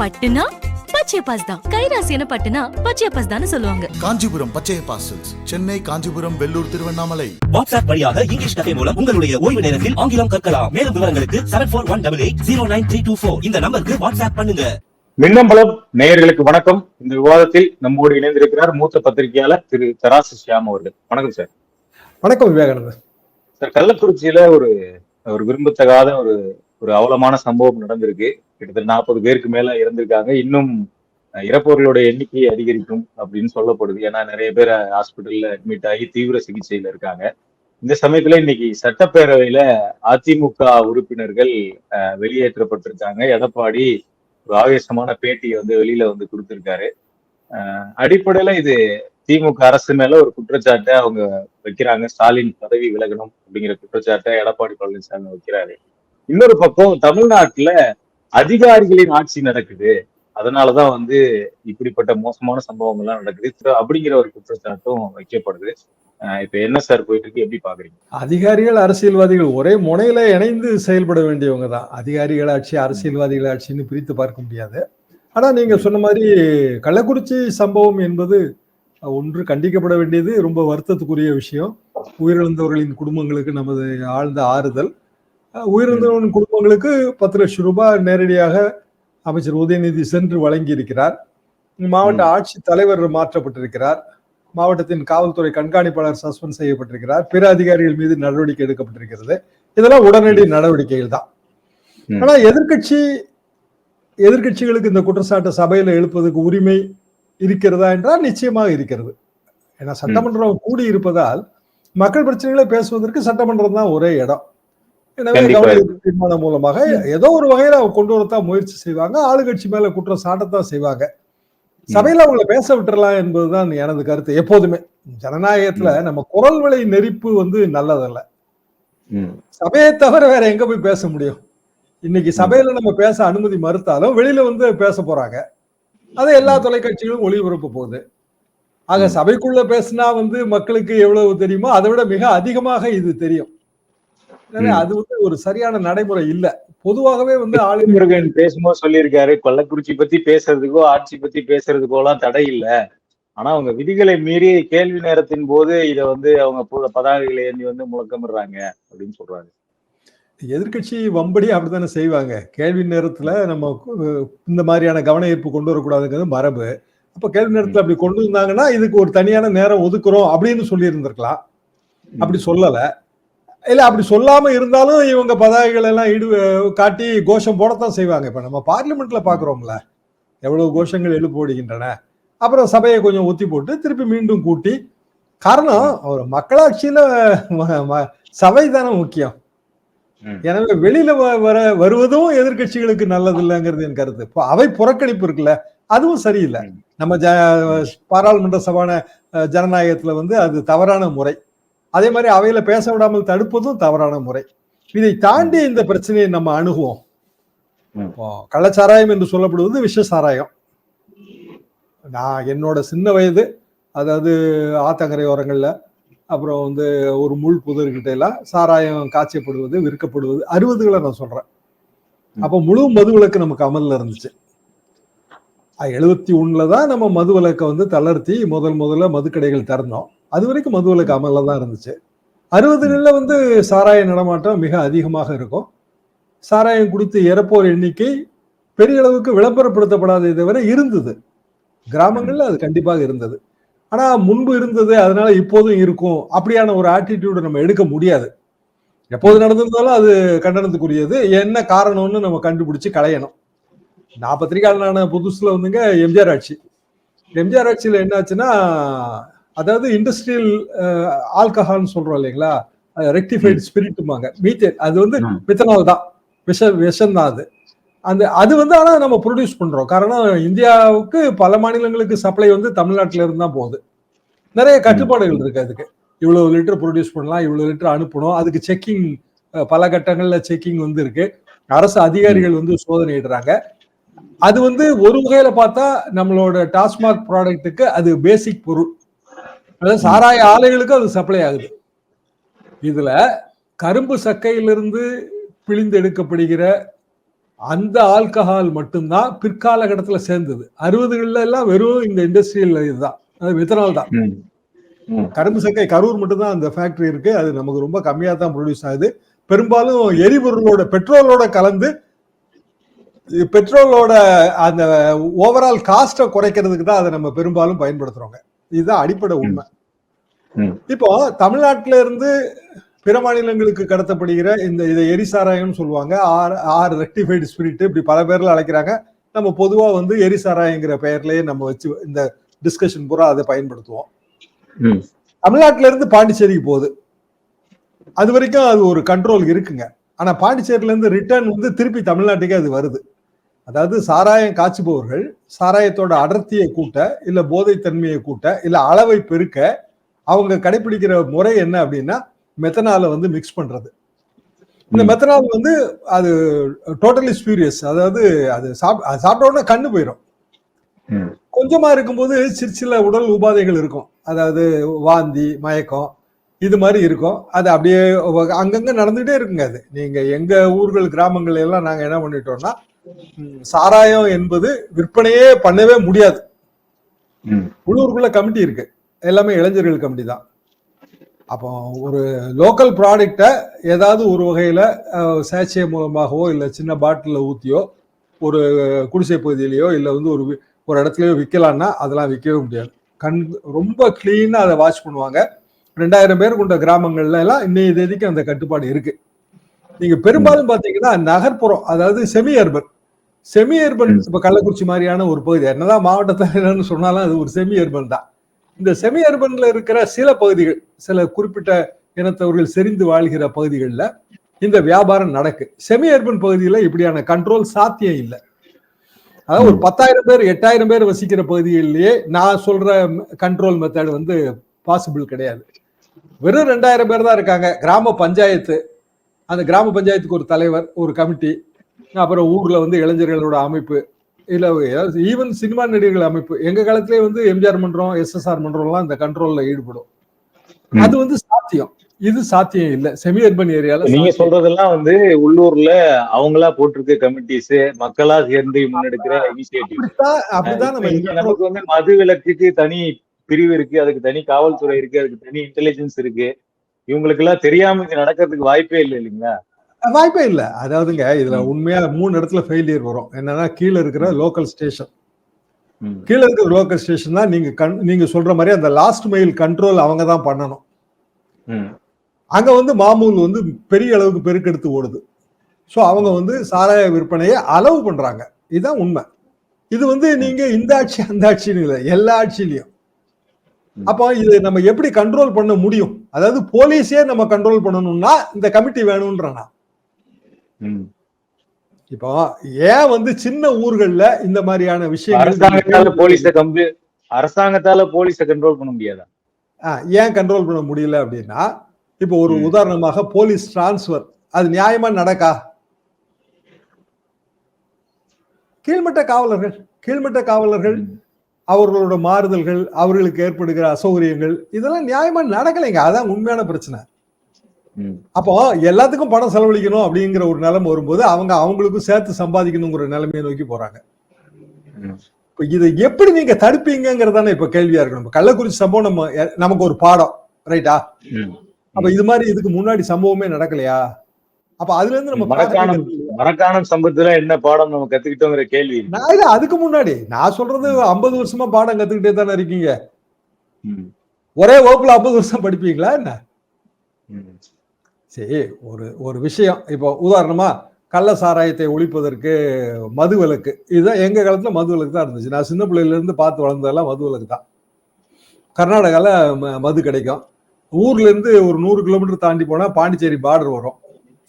பட்டுனா பச்சையப்பாஸ் தான். கைராசியான பட்டுனா பச்சையப்பாஸ் தான் சொல்லுவாங்க. காஞ்சிபுரம் பச்சையப்பா சில்க்ஸ் சென்னை காஞ்சிபுரம் வெள்ளூர் திருவண்ணாமலை. வாட்ஸ்அப் வழியாக இங்கிலீஷ் கதை மூலம் உங்களுடைய ஓய்வு நேரத்தில் ஆங்கிலம் கற்கலாம். மேலும் விவரங்களுக்கு seven four one double eight zero nine three two four இந்த நம்பருக்கு வாட்ஸ்அப் பண்ணுங்க. மின்னம்பலம் நேயர்களுக்கு வணக்கம். இந்த விவாதத்தில் நம்மோடு இணைந்திருக்கிறார் மூத்த பத்திரிகையாளர் திரு தராசு ஷியாம் அவர்கள். வணக்கம் சார். வணக்கம் விவேகானந்தர். சார் கள்ளக்குறிச்சியில ஒரு ஒரு விரும்பத்தகாத ஒரு ஒரு அவலமான சம்பவம் நடந்திருக்கு. கிட்டத்தட்ட நாற்பது பேருக்கு மேல இறந்திருக்காங்க. இன்னும் அஹ், இறப்பவர்களுடைய எண்ணிக்கை அதிகரிக்கும் அப்படின்னு சொல்லப்படுது. ஏன்னா நிறைய பேர் ஹாஸ்பிட்டல்ல அட்மிட் ஆகி தீவிர சிகிச்சையில இருக்காங்க. இந்த சமயத்துல இன்னைக்கு சட்டப்பேரவையில அதிமுக உறுப்பினர்கள் அஹ், வெளியேற்றப்பட்டிருக்காங்க. எடப்பாடி ஒரு ஆவேசமான பேட்டியை வந்து வெளியில வந்து கொடுத்திருக்காரு. அடிப்படையில இது திமுக அரசு மேல ஒரு குற்றச்சாட்டை அவங்க வைக்கிறாங்க. ஸ்டாலின் பதவி விலகணும் அப்படிங்கிற குற்றச்சாட்டை எடப்பாடி பழனிசாமி வைக்கிறாரு. இன்னொரு பக்கம் தமிழ்நாட்டுல அதிகாரிகளின் ஆட்சி நடக்குது. அதனாலதான் வந்து இப்படிப்பட்ட மோசமான சம்பவங்கள்லாம் நடக்குது. அப்படிங்கிற ஒரு குற்றச்சாட்டும் வைக்கப்படுது. இப்ப என்ன சார் போயிட்டு இருக்கு? எப்படி பாக்குறீங்க? அதிகாரிகள் அரசியல்வாதிகள் ஒரே முனையில இணைந்து செயல்பட வேண்டியவங்க தான் அதிகாரிகள் ஆட்சி அரசியல்வாதிகள் ஆட்சின்னு பிரித்து பார்க்க முடியாது. ஆனா நீங்க சொன்ன மாதிரி கள்ளக்குறிச்சி சம்பவம் என்பது ஒன்று கண்டிக்கப்பட வேண்டியது. ரொம்ப வருத்தத்துக்குரிய விஷயம். உயிரிழந்தவர்களின் குடும்பங்களுக்கு நமது ஆழ்ந்த ஆறுதல். அஹ் உயிரிழந்தவர்களின் குடும்பங்களுக்கு பத்து லட்சம் ரூபாய் நேரடியாக அமைச்சர் உதயநிதி சென்று வழங்கி இருக்கிறார் மாவட்ட ஆட்சி தலைவர் மாற்றப்பட்டிருக்கிறார். மாவட்டத்தின் காவல்துறை கண்காணிப்பாளர் சஸ்பெண்ட் செய்யப்பட்டிருக்கிறார். பிற அதிகாரிகள் மீது நடவடிக்கை எடுக்கப்பட்டிருக்கிறது. இதெல்லாம் உடனடி நடவடிக்கைகள் தான். ஆனா எதிர்க்கட்சி எதிர்க்கட்சிகளுக்கு இந்த குற்றச்சாட்டை சபையில எழுப்பதுக்கு உரிமை இருக்கிறதா என்றால் நிச்சயமாக இருக்கிறது. ஏன்னா சட்டமன்றம் கூடி இருப்பதால் மக்கள் பிரச்சனைகளை பேசுவதற்கு சட்டமன்றம் தான் ஒரே இடம். எனவே தீர்மானம் மூலமாக ஏதோ ஒரு வகையில அவங்க கொண்டு வரத்தான் முயற்சி செய்வாங்க. ஆளுங்கட்சி மேல குற்றம் சாட்டத்தான் செய்வாங்க. சபையில அவங்கள பேச விட்டுறலாம் என்பதுதான் எனது கருத்து எப்போதுமே. ஜனநாயகத்துல நம்ம குரல் விலை நெறிப்பு வந்து நல்லதல்ல. சபையை தவிர வேற எங்க போய் பேச முடியும்? இன்னைக்கு சபையில நம்ம பேச அனுமதி மறுத்தாலும் வெளியில வந்து பேச போறாங்க. அதை எல்லா தொலைக்காட்சிகளும் ஒளிபரப்ப போகுது. ஆக சபைக்குள்ள பேசினா வந்து மக்களுக்கு எவ்வளவு தெரியுமோ அதை விட மிக அதிகமாக இது தெரியும். எனவே. அது வந்து ஒரு சரியான நடைமுறை இல்ல. பொதுவாகவே வந்து ஆளுங்க முருகன் பேசும்போது சொல்லியிருக்காரு கொள்ளக்குறிச்சி பத்தி பேசுறதுக்கோ ஆட்சி பத்தி பேசுறதுக்கோ எல்லாம் தடை இல்ல. ஆனா அவங்க விதிகளை மீறி கேள்வி நேரத்தின் போது இத வந்து அவங்க பதாகைகளை ஏந்தி வந்து முழக்கமிடுறாங்க அப்படின்னு சொல்றாங்க எதிர்க்கட்சி வம்படி அப்படித்தானே செய்வாங்க. கேள்வி நேரத்துல நம்ம இந்த மாதிரியான கவன ஈர்ப்பு கொண்டு வரக்கூடாதுங்கிறது மரபு. அப்ப கேள்வி நேரத்துல அப்படி கொண்டு வந்தாங்கன்னா இதுக்கு ஒரு தனியான நேரம் ஒதுக்குறோம் அப்படின்னு சொல்லி இருந்திருக்கலாம் அப்படி சொல்லல. இல்ல அப்படி சொல்லாம இருந்தாலும் இவங்க பதாகைகள் எல்லாம் இடு காட்டி கோஷம் போடத்தான் செய்வாங்க. இப்ப நம்ம பார்லிமெண்ட்ல பாக்குறோம்ல எவ்வளவு கோஷங்கள் எழுப்போடுகின்றன அப்புறம் சபையை கொஞ்சம் ஒத்தி போட்டு திருப்பி மீண்டும் கூட்டி காரணம் ஒரு மக்களாட்சியில சபை தானே முக்கியம். எனவே வெளியில வர வருவதும் எதிர்க்கட்சிகளுக்கு நல்லது இல்லைங்கிறது என் கருத்து. இப்போ அவை புறக்கணிப்பு இருக்குல்ல அதுவும் சரியில்லை. நம்ம ஜ பாராளுமன்ற சபான ஜனநாயகத்துல வந்து அது தவறான முறை. அதே மாதிரி அவையில பேச விடாமல் தடுப்பதும் தவறான முறை. இதை தாண்டி இந்த பிரச்சனையை நம்ம அணுகுவோம். கள்ளச்சாராயம் என்று சொல்லப்படுவது விஷ சாராயம். நான் என்னோட சின்ன வயது அதாவது ஆத்தங்கரை ஓரங்கள்ல அப்புறம் வந்து ஒரு முள் புதர்கிட்ட எல்லாம் சாராயம் காய்ச்சப்படுவது விற்கப்படுவது அறுபதுகளை நான் சொல்றேன். அப்போ முழு மதுவிலக்கு நமக்கு அமல்ல இருந்துச்சு. எழுபத்தி ஒண்ணுல தான் நம்ம மதுவிலக்கை வந்து தளர்த்தி முதல் முதல்ல மதுக்கடைகள் திறந்தோம். அது வரைக்கும் மதுவிலக்கு அமல்ல தான் இருந்துச்சு. அறுபதுகளில் வந்து சாராய நடமாட்டம் மிக அதிகமாக இருக்கும். சாராயம் குடித்து இறப்போர் எண்ணிக்கை பெரிய அளவுக்கு விளம்பரப்படுத்தப்படாததை தவிர இருந்தது. கிராமங்களில் அது கண்டிப்பாக இருந்தது. ஆனால் முன்பு இருந்தது அதனால இப்போதும் இருக்கும். அப்படியான ஒரு ஆட்டிடியூடை நம்ம எடுக்க முடியாது. எப்போது நடந்திருந்தாலும் அது கண்டனத்துக்குரியது. என்ன காரணம்னு நம்ம கண்டுபிடிச்சு களையணும். நான் பத்திரிகையாளனான புதுசுல வந்துங்க எம்ஜிஆர் ஆட்சி. எம்ஜிஆர் ஆட்சியில் என்னாச்சுன்னா அதாவது இண்டஸ்ட்ரியல் ஆல்கஹால்னு சொல்றோம் இல்லைங்களா? ரெக்டிஃபைடு ஸ்பிரிட்டுமாங்க மீத்தேன் அது வந்து. மித்தனால் தான். விஷ விஷம் தான் அது. அந்த அது வந்து ஆனா நம்ம ப்ரொடியூஸ் பண்றோம். காரணம் இந்தியாவுக்கு பல மாநிலங்களுக்கு சப்ளை வந்து தமிழ்நாட்டுல இருந்து தான் போகுது. நிறைய கட்டுப்பாடுகள் இருக்கு அதுக்கு. இவ்வளவு லிட்டர் ப்ரொடியூஸ் பண்ணலாம் இவ்வளவு லிட்டர் அனுப்பணும். அதுக்கு செக்கிங் பல கட்டங்கள்ல செக்கிங் வந்து இருக்கு. அரசு அதிகாரிகள் வந்து சோதனையிடுறாங்க அது வந்து ஒரு வகையில பார்த்தா நம்மளோட டாஸ்மாக் ப்ராடக்ட்டுக்கு அது பேசிக் பொருள். அதாவது சாராய ஆலைகளுக்கு அது சப்ளை ஆகுது. இதுல கரும்பு சக்கையிலிருந்து பிழிந்து எடுக்கப்படுகிற அந்த ஆல்கஹால் மட்டும்தான் பிற்காலகட்டத்துல சேர்ந்தது. அறுபதுகள்ல எல்லாம் வெறும் இந்த இண்டஸ்ட்ரியல் இதுதான். அது வித்தனால் தான். கரும்பு சக்கை கரூர் மட்டும்தான் அந்த ஃபேக்டரி இருக்கு. அது நமக்கு ரொம்ப கம்மியா தான் ப்ரொடியூஸ் ஆகுது. பெரும்பாலும் எரிபொருளோட பெட்ரோலோட கலந்து பெட்ரோலோட அந்த ஓவரால் காஸ்ட்டை குறைக்கிறதுக்கு தான் அதை நம்ம பெரும்பாலும் பயன்படுத்துறோங்க. இதுதான் அடிப்படை உண்மை. இப்போ தமிழ்நாட்டில இருந்து பிற மாநிலங்களுக்கு கடத்தப்படுகிற இந்த இதை எரிசாராயம் சொல்லுவாங்க. ஆர் ஆர் ரெக்டிஃபைடு ஸ்பிரிட் இப்படி பல பேர்ல அழைக்கிறாங்க. நம்ம பொதுவா வந்து எரிசாராயங்கிற பெயர்லயே நம்ம வச்சு இந்த டிஸ்கஷன் பூரா அதை பயன்படுத்துவோம். தமிழ்நாட்டுல இருந்து பாண்டிச்சேரிக்கு போகுது. அது வரைக்கும் அது ஒரு கண்ட்ரோல் இருக்குங்க. ஆனா பாண்டிச்சேரியில இருந்து ரிட்டர்ன் வந்து திருப்பி தமிழ்நாட்டுக்கே அது வருது. அதாவது சாராயம் காய்ச்சுபவர்கள் சாராயத்தோட அடர்த்தியை கூட்ட இல்ல போதைத்தன்மையை கூட்ட இல்ல அளவை பெருக்க அவங்க கடைபிடிக்கிற முறை என்ன அப்படின்னா மெத்தனால வந்து மிக்ஸ் பண்றது. இந்த. மெத்தனால் வந்து அது டோட்டலி ஸ்பியூரியஸ் அதாவது அது சாப் அது சாப்பிட்ட உடனே கண்ணு போயிடும். கொஞ்சமா இருக்கும்போது சிறு சில உடல் உபாதைகள் இருக்கும். அதாவது வாந்தி மயக்கம் இது மாதிரி இருக்கும். அது அப்படியே அங்கங்க நடந்துகிட்டே இருக்குங்க அது. நீங்க எங்க ஊர்கள் கிராமங்கள் எல்லாம் நாங்க என்ன பண்ணிட்டோம்னா சாராயம் என்பது விற்பனையே பண்ணவே முடியாது. உள்ளூருக்குள்ள கமிட்டி இருக்கு. எல்லாமே இளைஞர்கள் கமிட்டி தான். அப்போ ஒரு லோக்கல் ப்ராடக்டை ஏதாவது ஒரு வகையில சேச்சே மூலமாகவோ இல்லை சின்ன பாட்டிலில் ஊத்தியோ ஒரு குடிசை பகுதியிலையோ இல்லை வந்து ஒரு ஒரு இடத்துலயோ விற்கலான்னா அதெல்லாம் விற்கவே முடியாது. கண் ரொம்ப கிளீனாக அதை வாட்ச் பண்ணுவாங்க. ரெண்டாயிரம் பேர் கொண்ட கிராமங்கள்ல எல்லாம் இன்னைய தேதிக்கு அந்த கட்டுப்பாடு இருக்கு. நீங்க பெரும்பாலும் பாத்தீங்கன்னா நகர்ப்புறம் அதாவது செமி அர்பன் செமி அர்பன். இப்ப கள்ளக்குறிச்சி மாதிரியான ஒரு பகுதி. என்னதான் மாவட்டத்தில் என்னன்னு சொன்னாலும் அது ஒரு செமி அர்பன் தான். இந்த செமி அர்பன்ல இருக்கிற சில பகுதிகள் சில குறிப்பிட்ட இனத்தவர்கள் செறிந்து வாழ்கிற பகுதிகளில் இந்த வியாபாரம் நடக்கு. செமி அர்பன் பகுதியில் இப்படியான கண்ட்ரோல் சாத்தியம் இல்லை. அதாவது ஒரு பத்தாயிரம் பேர் எட்டாயிரம் பேர் வசிக்கிற பகுதிகளிலேயே நான் சொல்ற கண்ட்ரோல் மெத்தட் வந்து பாசிபிள் கிடையாது. வெறும் ரெண்டாயிரம் பேர் தான் இருக்காங்க. கிராம பஞ்சாயத்து. அந்த கிராம பஞ்சாயத்துக்கு ஒரு தலைவர் ஒரு கமிட்டி அப்புறம் ஊர்ல வந்து இளைஞர்களோட அமைப்பு இல்ல ஈவன் சினிமா நடிகர்கள் அமைப்பு. எங்க காலத்திலே வந்து எம்ஜிஆர் மன்றம் எஸ்எஸ்ஆர் மன்றம்லாம் இந்த கண்ட்ரோல்ல ஈடுபடும். அது வந்து சாத்தியம். இது சாத்தியம் இல்ல. செமி அர்பன் ஏரியால நீங்க. சொல்றதெல்லாம் வந்து உள்ளூர்ல அவங்களா போட்டிருக்க கமிட்டிஸ் மக்களா சேர்ந்து முன்னெடுக்கிற இனிஷியேட்டிவ் அப்படிதான் நமக்கு வந்து மது விலக்குக்கு தனி பிரிவு இருக்கு. அதுக்கு தனி காவல்துறை இருக்கு. அதுக்கு தனி இன்டெலிஜென்ஸ் இருக்கு. இவங்களுக்கு எல்லாம் தெரியாம இது நடக்கிறதுக்கு வாய்ப்பே இல்லை இல்லைங்களா? வாய்ப்பே இல்ல. அதாவதுங்க இதுல. உண்மையா மூணு இடத்துல ஃபெயிலியர் வரும். என்னன்னா கீழே இருக்கிற லோக்கல் ஸ்டேஷன். கீழே இருக்கிற லோக்கல் ஸ்டேஷன் தான் நீங்க கண் நீங்க சொல்ற மாதிரி அந்த லாஸ்ட் மைல் கண்ட்ரோல் அவங்க தான் பண்ணணும். அங்க வந்து மாமூல் வந்து பெரிய அளவுக்கு பெருக்கெடுத்து ஓடுது. ஸோ அவங்க வந்து சாராய விற்பனையை அளவு பண்றாங்க. இதுதான் உண்மை. இது வந்து நீங்க இந்த ஆட்சி அந்த ஆட்சின்னு இல்லை எல்லா ஆட்சியிலையும். அப்போ இது நம்ம எப்படி கண்ட்ரோல் பண்ண முடியும்? அதாவது போலீஸே நம்ம கண்ட்ரோல் பண்ணணும்னா இந்த கமிட்டி வேணும்ன்றனா. இப்போ ஏன் வந்து சின்ன ஊர்கள்ல இந்த மாதிரியான அரசாங்கத்தால விஷயங்கள் போலீஸ கம்பி அரசாங்கத்தால போலீஸ கண்ட்ரோல் பண்ண முடியாதா? ஏன் கண்ட்ரோல் பண்ண முடியல அப்படின்னா இப்போ ஒரு. உதாரணமாக போலீஸ் டிரான்ஸ்ஃபர் அது நியாயமா நடக்கா? கீழ்மட்ட காவலர்கள் கீழ்மட்ட காவலர்கள் அவர்களோட மாறுதல்கள் அவர்களுக்கு ஏற்படுகிற அசௌகரியங்கள் இதெல்லாம் நியாயமா நடக்கலைங்க. அதான் உண்மையான பிரச்சனை. அப்போ எல்லாத்துக்கும் பணம் செலவழிக்கணும் அப்படிங்கிற ஒரு நிலைமை வரும்போது அவங்க அவங்களுக்கும் சேர்த்து சம்பாதிக்கணுங்கிற நிலைமையை நோக்கி போறாங்க. இப்போ இதை எப்படி நீங்க தடுப்பீங்கிறதானே இப்ப கேள்வியா இருக்கணும் இப்ப கள்ளக்குறிச்சி சம்பவம் நம்ம நமக்கு ஒரு பாடம் ரைட்டா. அப்ப இது மாதிரி இதுக்கு முன்னாடி சம்பவமே நடக்கலையா அப்ப அதுல இருந்து நம்ம மரக்காணம்? மரக்காணம் சம்பத்துல என்ன பாடம் நம்ம கத்துக்கிட்டோங்கிற கேள்வி. நான் இல்ல அதுக்கு முன்னாடி நான் சொல்றது ஐம்பது வருஷமா பாடம் கத்துக்கிட்டே தானே இருக்கீங்க. ஒரே வகுப்புல ஐம்பது வருஷம் படிப்பீங்களா என்ன. சரி ஒரு ஒரு விஷயம். இப்போ உதாரணமா கள்ள சாராயத்தை ஒழிப்பதற்கு மது விலக்கு இதுதான் எங்கள் காலத்தில் மது விலக்கு தான் இருந்துச்சு. நான் சின்ன பிள்ளையிலேருந்து பார்த்து வளர்ந்ததெல்லாம் மது விலக்கு தான். கர்நாடகாவில் ம- மது கிடைக்கும். ஊர்லேருந்து ஒரு நூறு கிலோமீட்டர் தாண்டி போனால் பாண்டிச்சேரி பார்டர் வரும்.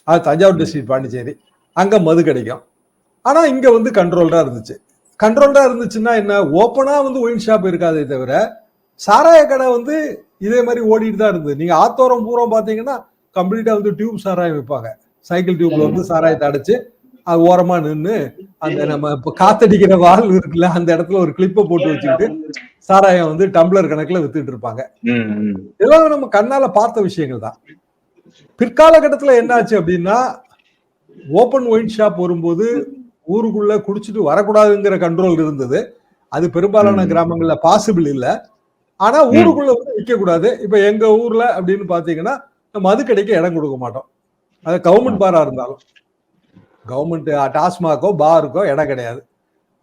அது தஞ்சாவூர் டிஸ்ட்ரிக்ட் பாண்டிச்சேரி. அங்கே மது கிடைக்கும். ஆனால் இங்கே வந்து கண்ட்ரோல்டாக இருந்துச்சு. கண்ட்ரோல்டாக இருந்துச்சுன்னா என்ன? ஓப்பனாக வந்து ஒயின் ஷாப் இருக்காதே தவிர சாராய கடை வந்து இதே மாதிரி ஓடிட்டு தான் இருந்தது. நீங்கள் ஆத்தோரம் பூரம் பார்த்தீங்கன்னா கம்ப்ளீட்டா வந்து டியூப் சாராயம் விற்பாங்க சைக்கிள் டியூப்ல வந்து சாராயத்தை அடைச்சு அது ஓரமா நின்று அந்த நம்ம இப்ப காத்தடிக்கிற வால் இருக்குல்ல அந்த இடத்துல ஒரு கிளிப்பை போட்டு வச்சுக்கிட்டு சாராயம் வந்து டம்ளர் கணக்குல வித்துட்டு இருப்பாங்க. இதெல்லாம் நம்ம கண்ணால பார்த்த விஷயங்கள் தான். பிற்காலகட்டத்துல என்னாச்சு அப்படின்னா ஓப்பன் ஒயின் ஷாப் வரும்போது ஊருக்குள்ள குடிச்சிட்டு வரக்கூடாதுங்கிற கண்ட்ரோல் இருந்தது. அது பெரும்பாலான. கிராமங்கள்ல பாசிபிள் இல்ல. ஆனா ஊருக்குள்ள வந்து விற்க கூடாது இப்ப எங்க ஊர்ல அப்படின்னு பாத்தீங்கன்னா மது கடைக்கு இடம் கொடுக்க மாட்டோம். அது கவர்மெண்ட் பாரா இருந்தாலும். கவர்மெண்ட் டாஸ்மாகோ பாருக்கோ இடம் கிடையாது.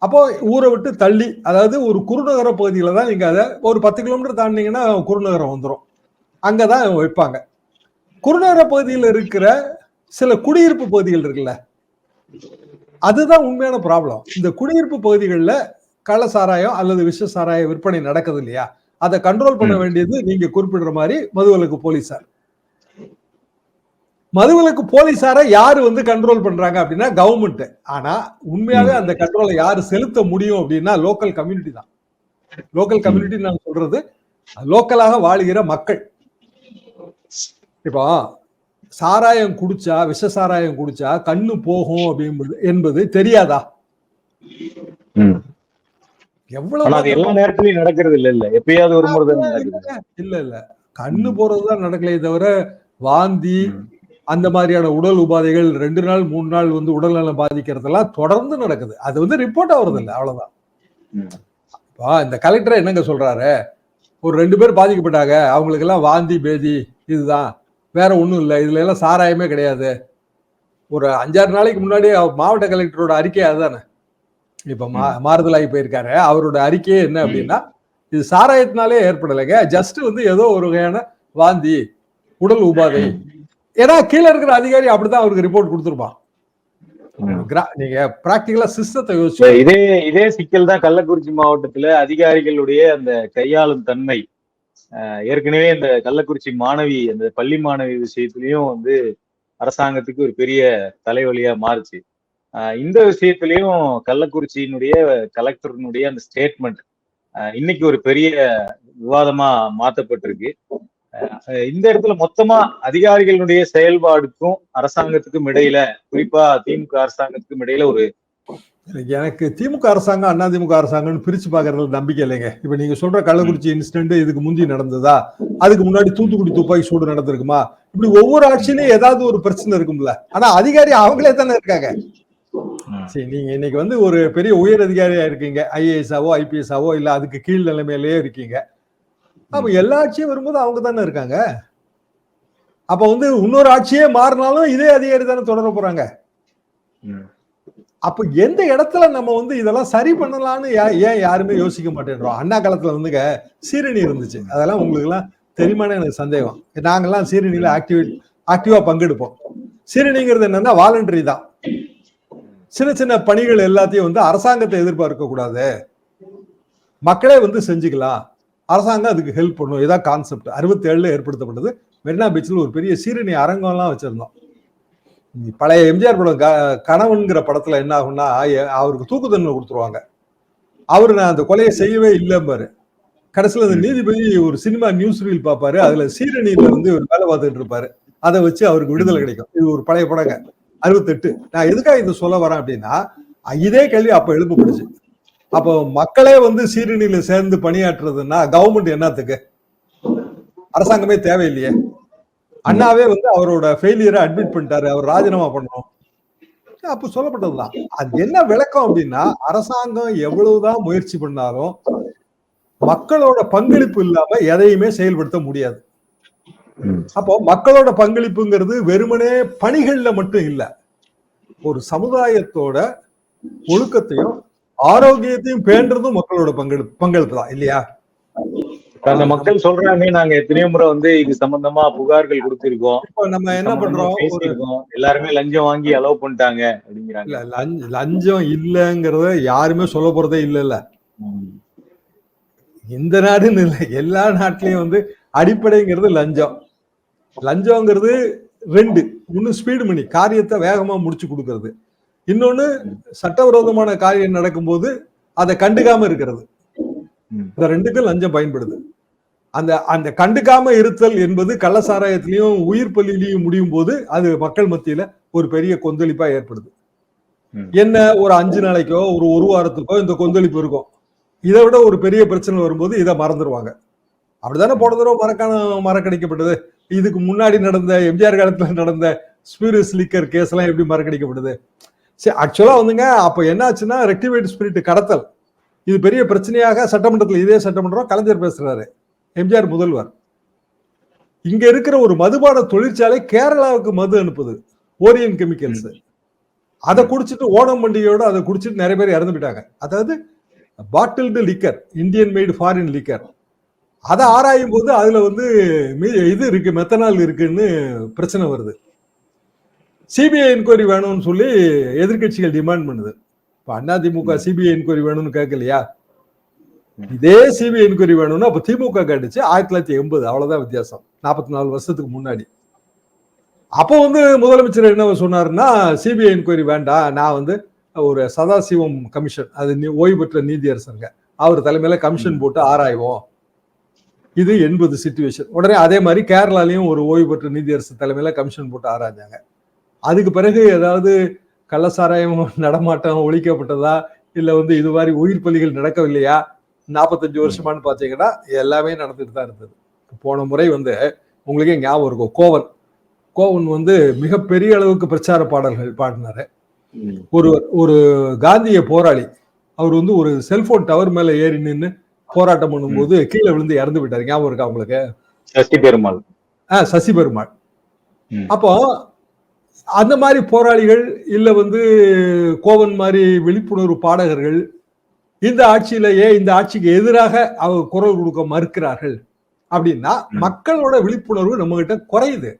அப்போ ஊரை விட்டு தள்ளி அதாவது ஒரு குறுநகர பகுதியில தான் நீங்க அதை ஒரு பத்து கிலோமீட்டர் தாண்டினீங்கன்னா குறுநகரம் வந்துடும் அங்கதான் வைப்பாங்க. குறுநகர பகுதியில் இருக்கிற சில குடியிருப்பு பகுதிகள் இருக்குல்ல அதுதான் உண்மையான ப்ராப்ளம் இந்த குடியிருப்பு பகுதிகளில் கள்ள சாராயம் அல்லது விஷ சாராய விற்பனை நடக்குது இல்லையா? அதை கண்ட்ரோல் பண்ண. வேண்டியது நீங்க குறிப்பிடுற மாதிரி மதுவிலக்கு போலீசார் மதுவிலக்கு போலீசாரை யாரு வந்து கண்ட்ரோல் பண்றாங்க அப்படின்னா கவர்மெண்ட் ஆனா உண்மையாவே அந்த கண்ட்ரோலை யாரு செலுத்த முடியும் அப்படின்னா லோக்கல் கம்யூனிட்டி தான். லோக்கல் கம்யூனிட்டி நான் சொல்றது லோக்கலாக வாழுகிற மக்கள். இப்போ சாராயம் குடிச்சா விஷ சாராயம் குடிச்சா கண்ணு போகும் அப்படின்பது என்பது தெரியாதா? எவ்வளவு எல்லா நேரத்திலயும் நடக்கிறது இல்ல இல்ல. எப்பயாவது ஒரு முறை இல்ல இல்ல. கண்ணு போறதுதான் நடக்கலையே தவிர வாந்தி. அந்த மாதிரியான உடல் உபாதைகள் ரெண்டு நாள் மூணு நாள் வந்து உடல் நலம் பாதிக்கிறதெல்லாம் தொடர்ந்து நடக்குது. அது வந்து ரிப்போர்ட் ஆகுறது இல்லை அவ்வளவுதான். இப்போ இந்த கலெக்டர் என்னங்க சொல்றாரு? ஒரு ரெண்டு பேர் பாதிக்கப்பட்டாங்க அவங்களுக்கு எல்லாம் வாந்தி பேதி இதுதான். வேற ஒண்ணும் இல்லை இதுல எல்லாம் சாராயமே கிடையாது. ஒரு அஞ்சாறு நாளைக்கு முன்னாடி மாவட்ட கலெக்டரோட அறிக்கை அதுதானே. இப்ப மா மாறுதலாகி போயிருக்காரு. அவரோட அறிக்கையே என்ன அப்படின்னா இது சாராயத்தினாலே ஏற்படலைங்க. ஜஸ்ட் வந்து ஏதோ ஒரு வகையான வாந்தி உடல் உபாதை ஏன்னா கீழே இருக்கிற அதிகாரி அப்படிதான் அவருக்கு ரிப்போர்ட் கொடுத்துருப்பான். நீங்க பிராக்டிகலா சிஸ்டத்தை யோசிச்சு இதே இதே சிக்கல் தான் கள்ளக்குறிச்சி மாவட்டத்துல அதிகாரிகளுடைய அந்த கையாளும் தன்மை. ஏற்கனவே இந்த கள்ளக்குறிச்சி மாணவி அந்த பள்ளி மாணவி விஷயத்திலயும் வந்து அரசாங்கத்துக்கு ஒரு பெரிய தலைவலியா மாறுச்சு. இந்த விஷயத்திலயும் கள்ளக்குறிச்சியினுடைய கலெக்டரினுடைய அந்த ஸ்டேட்மெண்ட் இன்னைக்கு ஒரு பெரிய விவாதமா மாத்தப்பட்டிருக்கு. இந்த இடத்துல மொத்தமா அதிகாரிகளுடைய செயல்பாடுக்கும் அரசாங்கத்துக்கும் இடையில குறிப்பா திமுக அரசாங்கத்துக்கும் இடையில ஒரு எனக்கு திமுக அரசாங்கம் அண்ணா திமுக அரசாங்கம்னு பிரிச்சு பாக்குறதுல நம்பிக்கை இல்லைங்க. இப்ப நீங்க சொல்ற கள்ளக்குறிச்சி இன்சிடென்ட் இதுக்கு முந்தி நடந்ததா? அதுக்கு முன்னாடி தூத்துக்குடி துப்பாக்கி சூடு நடந்திருக்குமா? இப்படி ஒவ்வொரு ஆட்சியிலும் ஏதாவது ஒரு பிரச்சனை இருக்கும்ல. ஆனா அதிகாரி அவங்களே தானே இருக்காங்க. சரி நீங்க இன்னைக்கு வந்து ஒரு பெரிய உயர் அதிகாரியா இருக்கீங்க. ஐஏஎஸ் ஆவோ ஐபிஎஸ் ஆவோ இல்ல அதுக்கு கீழ் நிலைமையிலேயே இருக்கீங்க. அப்ப எல்லா ஆட்சியும் வரும்போது அவங்க தானே இருக்காங்க? அப்ப வந்து இன்னொரு ஆட்சியே மாறினாலும் இதே அதிகாரி தானே தொடர போறாங்க. அப்ப எந்த இடத்துல நம்ம வந்து இதெல்லாம் சரி பண்ணலாம்னு ஏன் யாருமே யோசிக்க மாட்டேன்றோம்? அண்ணா காலத்துல வந்துங்க சீரணி இருந்துச்சு. அதெல்லாம் உங்களுக்கு எல்லாம் தெரியுமான்னு எனக்கு சந்தேகம். நாங்கெல்லாம் சீரணியில ஆக்டிவ் ஆக்டிவா பங்கெடுப்போம். சீரணிங்கிறது என்னன்னா வாலண்டரி தான். சின்ன சின்ன பணிகள் எல்லாத்தையும் வந்து அரசாங்கத்தை எதிர்பார்க்க கூடாது. மக்களே வந்து செஞ்சுக்கலாம். அரசாங்கம் அதுக்கு ஹெல்ப் பண்ணும். இதான் கான்செப்ட் அறுபத்தேழுல ஏற்படுத்தப்பட்டது. மெரினா பீச்சில் ஒரு பெரிய சீரணி அரங்கம்லாம் வச்சிருந்தோம். பழைய எம்ஜிஆர் படம் க- கணவன்கிற படத்துல என்ன ஆகும்னா அவருக்கு தூக்கு தண்டனை கொடுத்துருவாங்க. அவர் நான் அந்த கொலையை செய்யவே இல்லைம்பாரு. கடைசியில் அந்த நீதிபதி ஒரு சினிமா நியூஸ் ரீல் பார்ப்பாரு. அதுல சீரணியில் வந்து ஒரு வேலை பார்த்துட்டு இருப்பாரு. அதை வச்சு அவருக்கு விடுதலை கிடைக்கும். இது ஒரு பழைய படங்க. அறுபத்தெட்டு. நான் எதுக்காக இதை சொல்ல வரேன் அப்படின்னா இதே கேள்வி அப்போ எழுப்பப்படுச்சு அப்போ மக்களே வந்து சீரணியில சேர்ந்து பணியாற்றுறதுன்னா கவர்மெண்ட் என்னத்துக்கு? அரசாங்கமே தேவையில்லையே. அண்ணாவே வந்து அவரோட ஃபெயிலியரை அட்மிட் பண்ணிட்டாரு. அவர் ராஜினாமா பண்ணணும். அப்ப சொல்லப்பட்டதுதான். அது என்ன விளக்கம் அப்படின்னா அரசாங்கம் எவ்வளவுதான் முயற்சி பண்ணாலும் மக்களோட பங்களிப்பு இல்லாம எதையுமே செயல்படுத்த முடியாது. அப்போ மக்களோட பங்களிப்புங்கிறது வெறுமனே பணிகள்ல மட்டும் இல்ல ஒரு சமுதாயத்தோட ஒழுக்கத்தையும் ஆரோக்கியத்தையும் பேண்டுறதும் மக்களோட பங்களிப்பு பங்களிப்பு தான் இல்லையா அந்த மக்கள் சொல்றாங்க நாங்க எத்தனையோ முறை வந்து இது சம்பந்தமா புகார்கள் கொடுத்திருக்கோம். இப்போ நம்ம என்ன பண்றோம்? எல்லாருமே லஞ்சம் வாங்கி அலோவ் பண்ணிட்டாங்க அப்படிங்கிறாங்க. லஞ்சம் இல்லைங்கிறத யாருமே சொல்ல போறதே இல்ல இல்ல. இந்த நாடுன்னு இல்லை எல்லா நாட்டிலையும் வந்து அடிப்படைங்கிறது லஞ்சம். லஞ்சம்ங்கிறது ரெண்டு ஒண்ணு ஸ்பீடு மணி காரியத்தை வேகமா முடிச்சு கொடுக்கறது. இன்னொன்னு சட்டவிரோதமான காரியம் நடக்கும்போது அதை கண்டுக்காம இருக்கிறது. இந்த ரெண்டுக்கும் லஞ்சம் பயன்படுது. அந்த அந்த கண்டுக்காம இருத்தல் என்பது கள்ளசாராயத்திலையும் உயிர் பள்ளியிலையும் முடியும் போது அது மக்கள் மத்தியில ஒரு பெரிய கொந்தளிப்பா ஏற்படுது. என்ன ஒரு அஞ்சு நாளைக்கோ ஒரு ஒரு வாரத்துக்கோ இந்த கொந்தளிப்பு இருக்கும். இதை விட ஒரு பெரிய பிரச்சனை வரும்போது இதை மறந்துடுவாங்க அப்படிதானே போன தடவை மறக்கான மறக்கடிக்கப்பட்டது? இதுக்கு முன்னாடி நடந்த எம்ஜிஆர் காலத்துல நடந்த ஸ்பீரியஸ் லிக்கர் கேஸ் எல்லாம் எப்படி மறக்கடிக்கப்பட்டது? சரி ஆக்சுவலா வந்துங்க அப்ப என்னாச்சுன்னா ரெக்டிவேட் ஸ்பிரிட் கடத்தல். இது பெரிய பிரச்சனையாக சட்டமன்றத்தில் இதே சட்டமன்றம் கலைஞர் பேசுறாரு. எம்ஜிஆர் முதல்வர். இங்க இருக்கிற ஒரு மதுபான தொழிற்சாலை கேரளாவுக்கு மது அனுப்புது ஓரியன் கெமிக்கல்ஸ். அதை குடிச்சிட்டு ஓணம் பண்டிகையோட அதை குடிச்சிட்டு நிறைய பேர் இறந்து போயிட்டாங்க அதாவது bottled liquor Indian made foreign liquor அதை ஆராயும் போது அதுல வந்து மீ- இது இருக்கு மெத்தனால் இருக்குன்னு பிரச்சனை வருது. சிபிஐ என்கொயரி வேணும்னு சொல்லி எதிர்க்கட்சிகள் டிமாண்ட் பண்ணுது. இப்ப அதிமுக சிபிஐ என்கொயரி வேணும்னு கேட்கலையா? இதே சிபிஐ என்கொயரி வேணும்னு அப்ப திமுக கேட்டுச்சு. ஆயிரத்தி தொள்ளாயிரத்தி எண்பது அவ்வளவுதான் வித்தியாசம். நாற்பத்தி நாலு வருஷத்துக்கு முன்னாடி. அப்போ வந்து முதலமைச்சர் என்ன சொன்னாருன்னா சிபிஐ என்கொயரி வேண்டாம். நான் வந்து ஒரு சதாசிவம் கமிஷன் அது ஓய்வு பெற்ற நீதியரசருங்க. அவர் தலைமையில கமிஷன் போட்டு ஆராய்வோம். இது எண்பது சுச்சுவேஷன் உடனே அதே மாதிரி கேரளாலையும் ஒரு ஓய்வு பெற்ற நீதியரசர் தலைமையில கமிஷன் போட்டு ஆராய்ஞ்சாங்க. அதுக்கு பிறகு ஏதாவது கள்ளசாராயம் நடமாட்டம் ஒழிக்கப்பட்டதா? இல்ல வந்து இது மாதிரி உயிர் பலிகள் நடக்கவில்லையா? நாற்பத்தஞ்சு வருஷமான்னு பாத்தீங்கன்னா எல்லாமே நடந்துட்டு தான் இருந்தது. போன முறை வந்து உங்களுக்கே ஞாபகம் இருக்கும். கோவன். கோவன் வந்து மிகப்பெரிய அளவுக்கு பிரச்சார பாடல்கள் பாடினாரு. ஒரு ஒரு காந்திய போராளி. அவர் வந்து ஒரு செல்போன் டவர் மேல ஏறி நின்னு போராட்டம் பண்ணும்போது கீழே விழுந்து இறந்து விட்டாரு ஞாபகம் இருக்கா உங்களுக்கு? சஷ்டி பெருமாள் ஆ, சசி பெருமாள். அப்போ அந்த மாதிரி போராளிகள் இல்ல வந்து கோவன் மாதிரி விழிப்புணர்வு பாடகர்கள் இந்த ஆட்சியிலேயே இந்த ஆட்சிக்கு எதிராக அவங்க குரல் கொடுக்க மறுக்கிறார்கள் அப்படின்னா. மக்களோட விழிப்புணர்வு நம்ம கிட்ட குறையுது.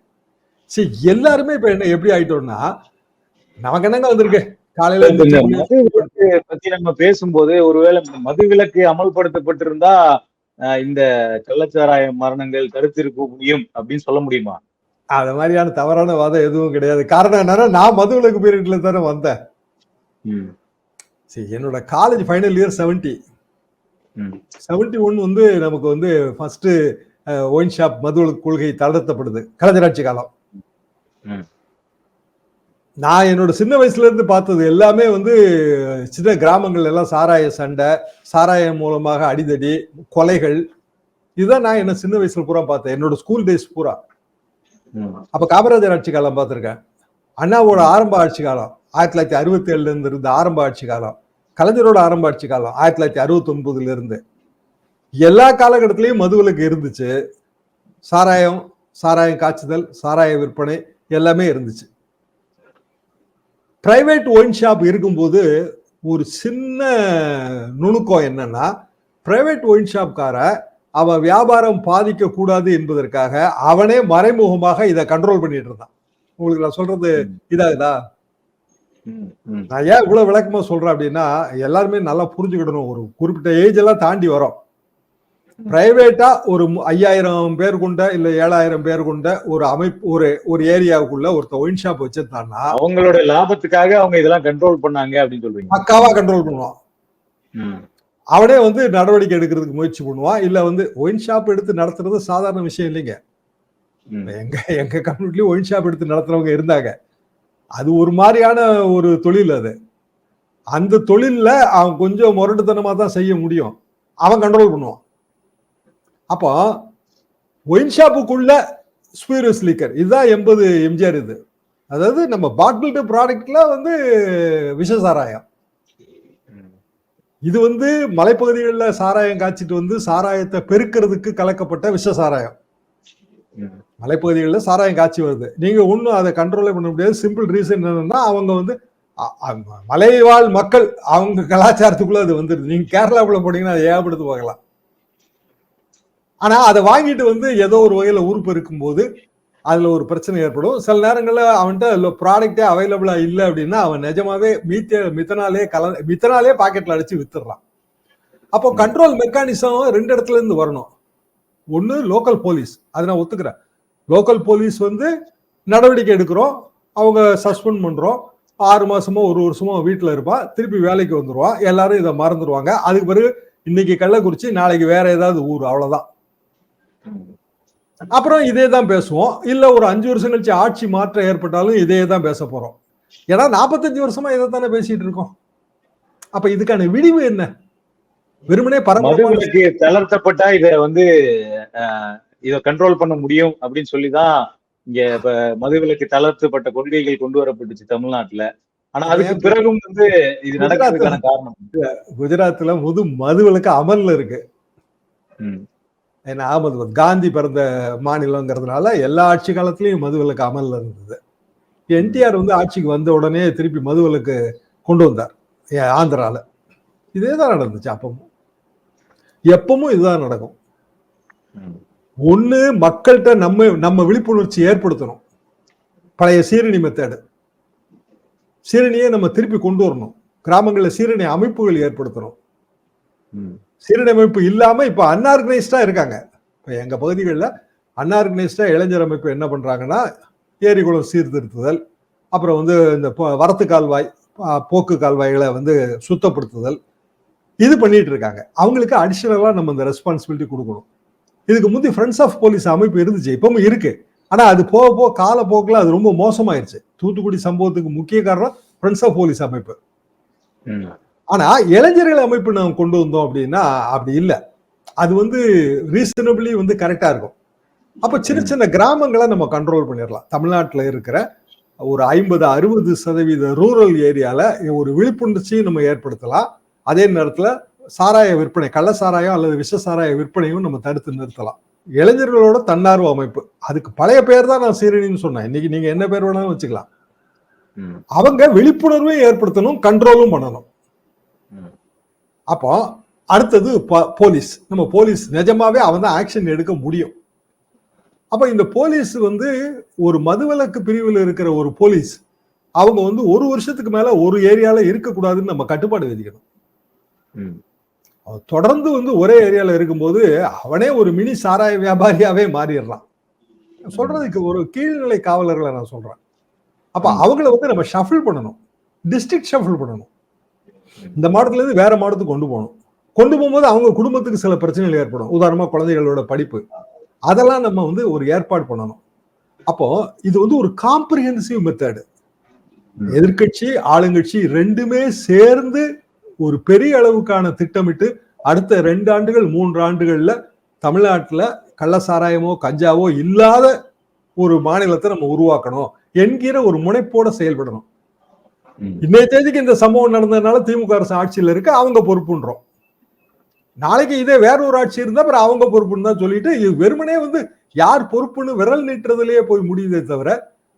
சரி எல்லாருமே இப்ப என்ன எப்படி ஆயிட்டோம்னா நமக்கு என்னங்க வந்திருக்கு? காலையில பத்தி நம்ம பேசும்போது ஒருவேளை மது விலக்கு அமல்படுத்தப்பட்டிருந்தா இந்த கள்ளச்சாராய மரணங்கள் தடுத்திருக்க முடியும் அப்படின்னு சொல்ல முடியுமா? அது மாதிரியான தவறான வாதம் எதுவும் கிடையாது காரணம் என்னன்னா நான் மதுவிலக்கு பீரியட்ல தானே வந்தேன் ம். சரி என்னோட college final year seventy. Seventy one வந்து நமக்கு வந்து ஃபர்ஸ்ட் ஒயின் ஷாப் மதுவிலக்கு கொள்கை தளர்த்தப்படுது கலைஞராட்சி காலம் ம். நான் என்னோட சின்ன வயசுல இருந்து பார்த்தது எல்லாமே வந்து சின்ன கிராமங்கள் எல்லாம் சாராய சண்டை சாராயம் மூலமாக அடிதடி கொலைகள் இதுதான் நான் என்ன சின்ன வயசுல பூரா பார்த்தேன் என்னோட ஸ்கூல் டேஸ் பூரா. அப்ப காமராஜர் ஆட்சி காலம் பார்த்திருக்கேன். அண்ணாவோட ஆரம்ப ஆட்சி காலம் ஆயிரத்தி தொள்ளாயிரத்தி அறுபத்தி ஏழுல இருந்து இருந்த ஆரம்ப ஆட்சி காலம் கலைஞரோட ஆரம்ப ஆட்சி காலம் ஆயிரத்தி தொள்ளாயிரத்தி அறுபத்தி ஒன்பதுல இருந்து. எல்லா காலகட்டத்திலையும் மதுவிலக்கு இருந்துச்சு. சாராயம் சாராயம் காய்ச்சுதல் சாராய விற்பனை எல்லாமே இருந்துச்சு. பிரைவேட் ஒயின் ஷாப் இருக்கும்போது ஒரு சின்ன நுணுக்கம் என்னன்னா பிரைவேட் ஒயின் ஷாப்கார அவன் வியாபாரம் பாதிக்க கூடாது என்பதற்காக அவனே மறைமுகமாக இதை கண்ட்ரோல் பண்ணிட்டு இருந்தான். உங்களுக்கு நான் சொல்றது இதாகுதா. நான் ஏன் இவ்வளவு விளக்கமா சொல்றேன் அப்படின்னா எல்லாருமே நல்லா புரிஞ்சுக்கிடணும். ஒரு குறிப்பிட்ட ஏஜ் எல்லாம் தாண்டி வரும். பிரைவேட்டா ஒரு ஐயாயிரம் பேர் கொண்ட இல்ல ஏழாயிரம் பேர் கொண்ட ஒரு அமைப்பு ஒரு ஒரு ஏரியாவுக்குள்ள ஒருத்த ஒயின் ஷாப் வச்சிருந்தான்னா அவங்களோட லாபத்துக்காக அவங்க இதெல்லாம் கண்ட்ரோல் பண்ணாங்க அப்படின்னு சொல்றீங்க. பக்காவா கண்ட்ரோல் பண்ணுவான். அவனே வந்து நடவடிக்கை எடுக்கிறதுக்கு முயற்சி பண்ணுவான். இல்ல வந்து ஒயின் ஷாப் எடுத்து நடத்துறது சாதாரண விஷயம் இல்லைங்க. எங்க எங்க கம்யூனிட்டிலயும் ஒயின் ஷாப் எடுத்து நடத்துறவங்க இருந்தாங்க. அது ஒரு மாதிரியான ஒரு தொழில் அது. அந்த தொழில்ல அவன் கொஞ்சம் முரட்டுத்தனமா தான் செய்ய முடியும். அவன் கண்ட்ரோல் பண்ணுவான். அப்போ ஒயின் ஷாப்புக்குள்ள ஸ்பீரியஸ் லீக்கர் இதுதான் எண்பது எம்ஜிஆர் இது. அதாவது நம்ம பாட்டில்டு ப்ராடக்ட்ல வந்து விஷ சாராயம் ம். இது வந்து மலைப்பகுதிகளில் சாராயம் காய்ச்சிட்டு வந்து சாராயத்தை பெருக்கிறதுக்கு கலக்கப்பட்ட விஷ சாராயம். மலைப்பகுதிகளில் சாராயம் காய்ச்சி வருது. நீங்க ஒன்றும் அதை கண்ட்ரோலே பண்ண முடியாது. சிம்பிள் ரீசன் என்னன்னா அவங்க வந்து மலைவாழ் மக்கள் அவங்க கலாச்சாரத்துக்குள்ள அது வந்துருது. நீங்க கேரளாக்குள்ள போனீங்கன்னா அதை ஏகப்படுத்து பார்க்கலாம். ஆனா அதை வாங்கிட்டு வந்து ஏதோ ஒரு வகையில உறுப்பு இருக்கும்போது அதுல ஒரு பிரச்சனை ஏற்படும். சில நேரங்கள்ல அவன்கிட்ட ப்ராடக்டே அவைலபிளா இல்லை அப்படின்னா அவன் நிஜமாவே மீத்த மித்தனாலே கல மித்தனாலே பாக்கெட்ல அடிச்சு வித்துடுறான். அப்போ கண்ட்ரோல் மெக்கானிசம் ரெண்டு இடத்துல இருந்து வரணும். ஒன்னு லோக்கல் போலீஸ் அதை நான் ஒத்துக்கிறேன். லோக்கல் போலீஸ் வந்து நடவடிக்கை எடுக்கிறோம். அவங்க சஸ்பெண்ட் பண்றோம். ஆறு மாசமோ ஒரு வருஷமோ வீட்டுல இருப்பான். திருப்பி வேலைக்கு வந்துருவான். எல்லாரும் இதை மறந்துடுவாங்க அதுக்கு பிறகு இன்னைக்கு கள்ளக்குறிச்சி நாளைக்கு வேற ஏதாவது ஊர். அவ்வளவுதான். அப்புறம் இதே தான் பேசுவோம். இல்ல ஒரு அஞ்சு வருஷம் கழிச்சு ஆட்சி மாற்றம் ஏற்பட்டாலும் இதே தான் பேச போறோம். ஏன்னா நாற்பத்தஞ்சு வருஷமா இதை தானே பேசிட்டு இருக்கோம். அப்ப இதுக்கான விடிவு என்ன? வெறுமனே மது விலக்கு தளர்த்தப்பட்டா இத வந்து இத கண்ட்ரோல் பண்ண முடியும் அப்படின்னு சொல்லிதான் இங்க இப்ப மது விலக்கு தளர்த்தப்பட்ட கொள்கைகள் கொண்டு வரப்பட்டுச்சு தமிழ்நாட்டுல. ஆனா அதுக்கு பிறகும் வந்து இது நடக்கிறதுக்கான காரணம். குஜராத்ல முது மதுவிலக்கு அமல்ல இருக்கு. ஏன்னா அகமது காந்தி பிறந்த மாநிலங்கிறதுனால எல்லா ஆட்சி காலத்திலயும் மதுவிலக்கு அமலில் இருந்தது. என்டிஆர் வந்து ஆட்சிக்கு வந்த உடனே திருப்பி மதுவிலக்கு கொண்டு வந்தார் ஆந்திராவில் இதே தான் நடந்துச்சு அப்பவும். எப்பவும் இதுதான் நடக்கும். ஒன்று மக்கள்கிட்ட நம்ம நம்ம விழிப்புணர்ச்சி ஏற்படுத்தணும். பழைய சீரணி மெத்தேடு சீரணியை நம்ம திருப்பி கொண்டு வரணும். கிராமங்களில் சீரணி அமைப்புகள் ஏற்படுத்தணும். சீரமைப்பு இல்லாமல் இப்போ அன்ஆர்கனைஸ்டாக இருக்காங்க. இப்போ எங்கள் பகுதிகளில் அன்ஆர்கனைஸ்டாக இளைஞர் அமைப்பு என்ன பண்ணுறாங்கன்னா ஏரி குளம் சீர்திருத்துதல் அப்புறம் வந்து இந்த வரத்து கால்வாய் போக்கு கால்வாய்களை வந்து சுத்தப்படுத்துதல் இது பண்ணிட்டு இருக்காங்க. அவங்களுக்கு அடிஷனலாக நம்ம இந்த ரெஸ்பான்சிபிலிட்டி கொடுக்கணும். இதுக்கு முந்தி ஃப்ரெண்ட்ஸ் ஆஃப் போலீஸ் அமைப்பு இருந்துச்சு இப்பவும் இருக்கு. ஆனால் அது போக போக காலப்போக்கில் அது ரொம்ப மோசமாயிருச்சு. தூத்துக்குடி சம்பவத்துக்கு முக்கிய காரணம் ஃப்ரெண்ட்ஸ் ஆஃப் போலீஸ் அமைப்பு. ஆனா இளைஞர்கள் அமைப்பு நாம் கொண்டு வந்தோம் அப்படின்னா அப்படி இல்லை. அது வந்து ரீசனபிளி வந்து கரெக்டா இருக்கும். அப்ப சின்ன சின்ன கிராமங்களை நம்ம கண்ட்ரோல் பண்ணிடலாம். தமிழ்நாட்டுல இருக்கிற ஒரு ஐம்பது அறுபது சதவீத ரூரல் ஏரியால ஒரு விழிப்புணர்ச்சியும் நம்ம ஏற்படுத்தலாம். அதே நேரத்துல சாராய விற்பனை கள்ள சாராயம் அல்லது விஷ சாராய விற்பனையும் நம்ம தடுத்து நிறுத்தலாம். இளைஞர்களோட தன்னார்வ அமைப்பு. அதுக்கு பழைய பேர் தான் நான் சீரணின்னு சொன்னேன். இன்னைக்கு நீங்க என்ன பேர் வேணாலும் வச்சுக்கலாம். அவங்க விழிப்புணர்வையும் ஏற்படுத்தணும் கண்ட்ரோலும் பண்ணணும். அப்போ அடுத்தது போலீஸ். நம்ம போலீஸ் நிஜமாவே அவன் தான் ஆக்ஷன் எடுக்க முடியும். அப்ப இந்த போலீஸ் வந்து ஒரு மதுவிலக்கு பிரிவில் இருக்கிற ஒரு போலீஸ் அவங்க வந்து ஒரு வருஷத்துக்கு மேல ஒரு ஏரியால இருக்கக்கூடாதுன்னு நம்ம கட்டுப்பாடு விதிக்கணும். தொடர்ந்து வந்து ஒரே ஏரியால இருக்கும்போது அவனே ஒரு மினி சாராய வியாபாரியாவே மாறிடுறான் சொல்றதுக்கு ஒரு கீழ்நிலை காவலர்களை நான் சொல்றேன். அப்ப அவங்கள வந்து நம்ம ஷஃபிள் பண்ணணும். டிஸ்ட்ரிக்ட் ஷஃபிள் பண்ணணும். இந்த மாவட்டத்துல இருந்து வேற மாவட்டத்துக்கு கொண்டு போகணும். கொண்டு போகும்போது அவங்க குடும்பத்துக்கு சில பிரச்சனைகள் ஏற்படும். உதாரணமா குழந்தைகளோட படிப்பு. அதெல்லாம் நம்ம வந்து ஒரு ஏற்பாடு பண்ணணும். அப்போ இது வந்து ஒரு காம்ப்ரிஹென்சிவ் மெத்தட் ம். எதிர்க்கட்சி ஆளுங்கட்சி ரெண்டுமே சேர்ந்து ஒரு பெரிய அளவுக்கான திட்டமிட்டு அடுத்த ரெண்டு ஆண்டுகள் மூன்று ஆண்டுகள்ல தமிழ்நாட்டுல கள்ள சாராயமோ கஞ்சாவோ இல்லாத ஒரு மாநிலத்தை நம்ம உருவாக்கணும் என்கிற ஒரு முனைப்போட செயல்படணும். இன்னைய தேதிக்கு இந்த சம்பவம் நடந்ததுனால திமுக அரசு ஆட்சியில் இருக்கு அவங்க பொறுப்புன்றோம். நாளைக்கு இதே வேற ஒரு ஆட்சி இருந்தா அப்புறம் அவங்க பொறுப்புன்னு தான் சொல்லிட்டு இது வெறுமனே வந்து யார் பொறுப்புன்னு விரல் நீட்டுறதுலயே போய் முடியுதே தவிர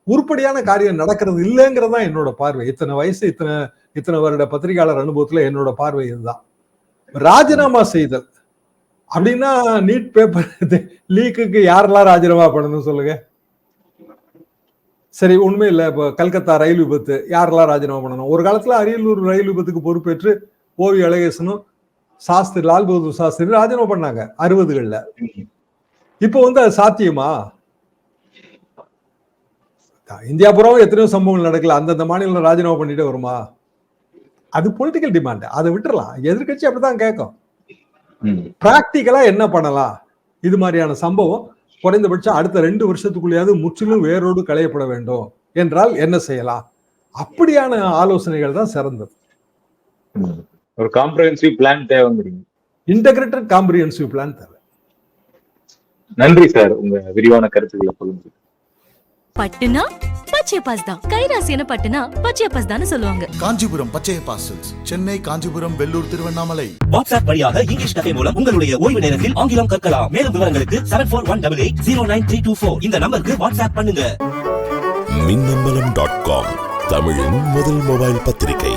உருப்படியான காரியம் நடக்கிறது இல்லைங்கிறது தான் என்னோட பார்வை. இத்தனை வயசு இத்தனை இத்தனை வருட பத்திரிகையாளர் அனுபவத்துல என்னோட பார்வை இதுதான். ராஜினாமா செய்தல். அப்படின்னா நீட் பேப்பர் லீக்குக்கு யாரெல்லாம் ராஜினாமா பண்ணணும் சொல்லுங்க? சரி உண்மை இல்ல. இப்போ கல்கத்தா ரயில் விபத்து யாரெல்லாம் ராஜினாமா பண்ணணும்? ஒரு காலத்துல அரியலூர் ரயில் விபத்துக்கு பொறுப்பேற்று ஓவி அழகேசனும் சாஸ்திரி லால் பகதூர் சாஸ்திரி ராஜினாமா பண்ணாங்க அறுபதுகள்ல. இப்போ வந்து அது சாத்தியமா? இந்தியா புறம் எத்தனையோ சம்பவங்கள் நடக்கல. அந்தந்த மாநிலம் ராஜினாமா பண்ணிட்டே வருமா? அது பொலிட்டிக்கல் டிமாண்ட் அதை விட்டுறலாம். எதிர்க்கட்சி அப்படிதான் கேட்கும். பிராக்டிக்கலா என்ன பண்ணலாம்? இது மாதிரியான சம்பவம் குறைந்தபட்சம் அடுத்த ரெண்டு வருஷத்துக்குள்ளேயாவது முற்றிலும் வேரோடு களையப்பட வேண்டும் என்றால் என்ன செய்யலாம்? அப்படியான ஆலோசனைகள் தான் சிறந்தது. ஒரு காம்ப்ரஹென்சிவ் பிளான் தேவைங்கிறீங்க. இன்டகிரேட்டட் காம்ப்ரிஹென்சிவ் பிளான் தேவை. நன்றி சார். உங்க விரிவான கருத்துக்களை பகிர்ந்து பட்டுனா பச்சையப்பாஸ் தான். கைராசியான பட்டுனா பச்சையப்பாஸ் தான் சொல்லுவாங்க. காஞ்சிபுரம் பச்சைய பாசல்ஸ் சென்னை காஞ்சிபுரம் வெள்ளூர் திருவண்ணாமலை. வாட்ஸ்அப் வழியாக இங்கிலீஷ் கதை மூலம் உங்களுடைய ஓய்வு நேரத்தில் ஆங்கிலம் கற்கலாம். மேலும் விவரங்களுக்கு seven four one double eight zero nine three two four இந்த நம்பருக்கு வாட்ஸ்அப் பண்ணுங்க. மின்னம்பலம் டாட் காம் தமிழின் முதல் மொபைல் பத்திரிகை.